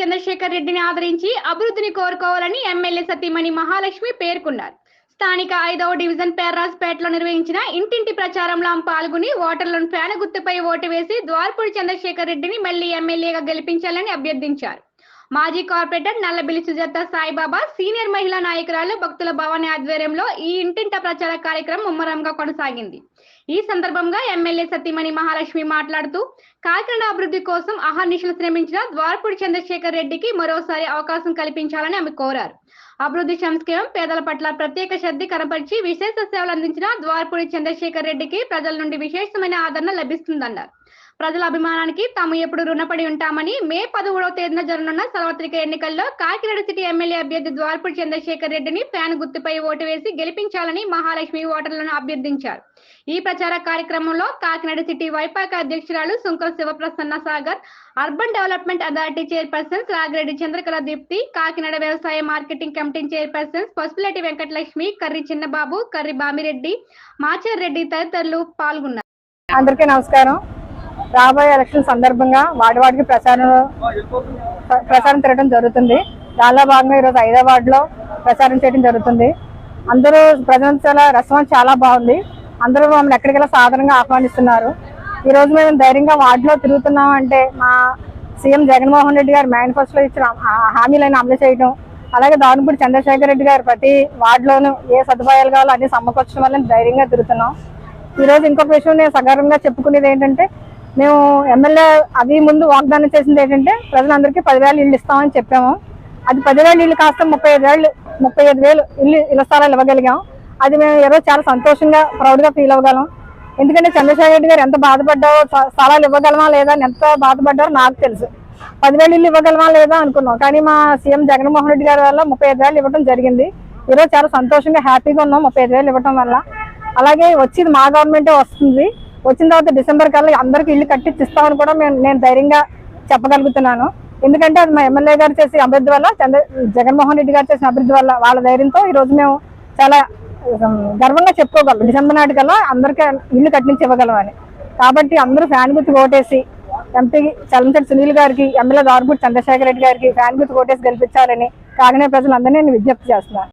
చంద్రశేఖర్ రెడ్డిని ఆదరించి అభివృద్ధిని కోరుకోవాలని ఎమ్మెల్యే సతీమణి మహాలక్ష్మి పేర్కొన్నారు. స్థానిక ఐదవ డివిజన్ పేర్రాజ్పేటలో నిర్వహించిన ఇంటింటి ప్రచారంలో ఆమె పాల్గొని ఓటర్లను ఫ్యాన్ గుర్తుపై ఓటు వేసి ద్వారపూడి చంద్రశేఖర్ రెడ్డిని మళ్ళీ ఎమ్మెల్యేగా గెలిపించాలని అభ్యర్థించారు. మాజీ కార్పొరేటర్ నల్లబిల్లి సుజాత సాయిబాబా సీనియర్ మహిళా నాయకురాలు భక్తుల భవాని ఆధ్వర్యంలో ఈ ఇంటింట ప్రచార కార్యక్రమం ముమ్మరంగా కొనసాగింది. ఈ సందర్భంగా ఎమ్మెల్యే సతీమణి మహాలక్ష్మి మాట్లాడుతూ కాకినాడ అభివృద్ధి కోసం అహర్నిశలు శ్రమించిన ద్వారపూడి చంద్రశేఖర్ రెడ్డికి మరోసారి అవకాశం కల్పించాలని ఆమె కోరారు. అభివృద్ధి సంక్షేమం పేదల పట్ల ప్రత్యేక శ్రద్ధ కనపరిచి విశేష సేవలు అందించిన ద్వారపూడి చంద్రశేఖర్ రెడ్డికి ప్రజల నుండి విశేషమైన ఆదరణ లభిస్తుందన్నారు. ప్రజల అభిమానానికి తాము ఎప్పుడు రుణపడి ఉంటామని మే పదమూడవ తేదీన జరగనున్న సార్వత్రిక ఎన్నికల్లో కాకినాడ సిటీ ఎమ్మెల్యే అభ్యర్థి ద్వారపూడి చంద్రశేఖర్ రెడ్డిని ఫ్యాన్ గుర్తుపై ఓటు వేసి గెలిపించాలని మహాలక్ష్మి ఓటర్లను అభ్యర్థించారు. ఈ ప్రచార కార్యక్రమంలో కాకినాడ సిటీ వైపాక అధ్యక్షురాలు Sunkara Sivaprasanna Sagar urban development authority chairpersons Ragireddy Chandrakala Deepthi Kakinada వ్యవసాయ marketing committee chairpersons Pasupulati Venkatalakshmi Karri Chinnababu Karri Bamireddy Machar Reddy తదితరులు పాల్గొన్నారు. అందరికీ నమస్కారం. రాబోయే ఎలక్షన్ సందర్భంగా వార్డు వార్డుకి ప్రచారం ప్రచారం తిరగడం జరుగుతుంది. దానిలో భాగంగా ఈరోజు ఐదో వార్డులో ప్రచారం చేయడం జరుగుతుంది. అందరూ ప్రజలు చాలా రెస్పాన్స్ చాలా బాగుంది. అందరూ మమ్మల్ని ఎక్కడికెళ్ళా సాధారణంగా ఆహ్వానిస్తున్నారు. ఈ రోజు మేము ధైర్యంగా వార్డులో తిరుగుతున్నాం అంటే మా సీఎం జగన్మోహన్ రెడ్డి గారు మేనిఫెస్టోలో ఇచ్చిన హామీలను అమలు చేయడం అలాగే దానిపూడి చంద్రశేఖర్ రెడ్డి గారు ప్రతి వార్డులోనూ ఏ సదుపాయాలు కావాలో అన్ని సమకూర్చడం వల్ల ధైర్యంగా తిరుగుతున్నాం. ఈరోజు ఇంకొక విషయం నేను సగర్వంగా చెప్పుకునేది ఏంటంటే మేము ఎమ్మెల్యే అది ముందు వాగ్దానం చేసింది ఏంటంటే ప్రజలందరికీ పదివేలు ఇల్లు ఇస్తామని చెప్పాము. అది పదివేలు ఇల్లు కాస్త ముప్పై ఐదు వేలు ముప్పై ఐదు వేలు ఇల్లు ఇళ్ళ స్థలాలు ఇవ్వగలిగాం. అది మేము ఈరోజు చాలా సంతోషంగా ప్రౌడ్గా ఫీల్ అవ్వగలం. ఎందుకంటే చంద్రశేఖర రెడ్డి గారు ఎంత బాధపడ్డావో స్థలాలు ఇవ్వగలమా లేదా ఎంత బాధపడ్డారో నాకు తెలుసు. పదివేలు ఇల్లు ఇవ్వగలమా లేదా అనుకున్నాం. కానీ మా సీఎం జగన్మోహన్ రెడ్డి గారి వల్ల ముప్పై ఐదు వేలు ఇవ్వడం జరిగింది. ఈరోజు చాలా సంతోషంగా హ్యాపీగా ఉన్నాం ముప్పై ఐదు వేలు ఇవ్వడం వల్ల. అలాగే వచ్చేది మా గవర్నమెంటే వస్తుంది. వచ్చిన తర్వాత డిసెంబర్ కల్లా అందరికీ ఇల్లు కట్టించి ఇస్తామని కూడా మేము నేను ధైర్యంగా చెప్పగలుగుతున్నాను. ఎందుకంటే అది మా ఎమ్మెల్యే గారు చేసే అభివృద్ధి వల్ల చంద్ర జగన్మోహన్ రెడ్డి గారు చేసిన అభివృద్ధి వల్ల వాళ్ళ ధైర్యంతో ఈ రోజు మేము చాలా గర్వంగా చెప్పుకోగలం. డిసెంబర్ నాటికల్లా అందరికీ ఇల్లు కట్టించి ఇవ్వగలం అని కాబట్టి అందరూ ఫ్యాన్ గుర్తు ఓటేసి ఎంపీ చలంచెట్టి సునీల్ గారికి ఎమ్మెల్యే దారుపూడి చంద్రశేఖర్ రెడ్డి గారికి ఫ్యాన్ గుర్తు ఓటేసి గెలిపించాలని కాకినాడ ప్రజలందరినీ నేను విజ్ఞప్తి చేస్తున్నాను.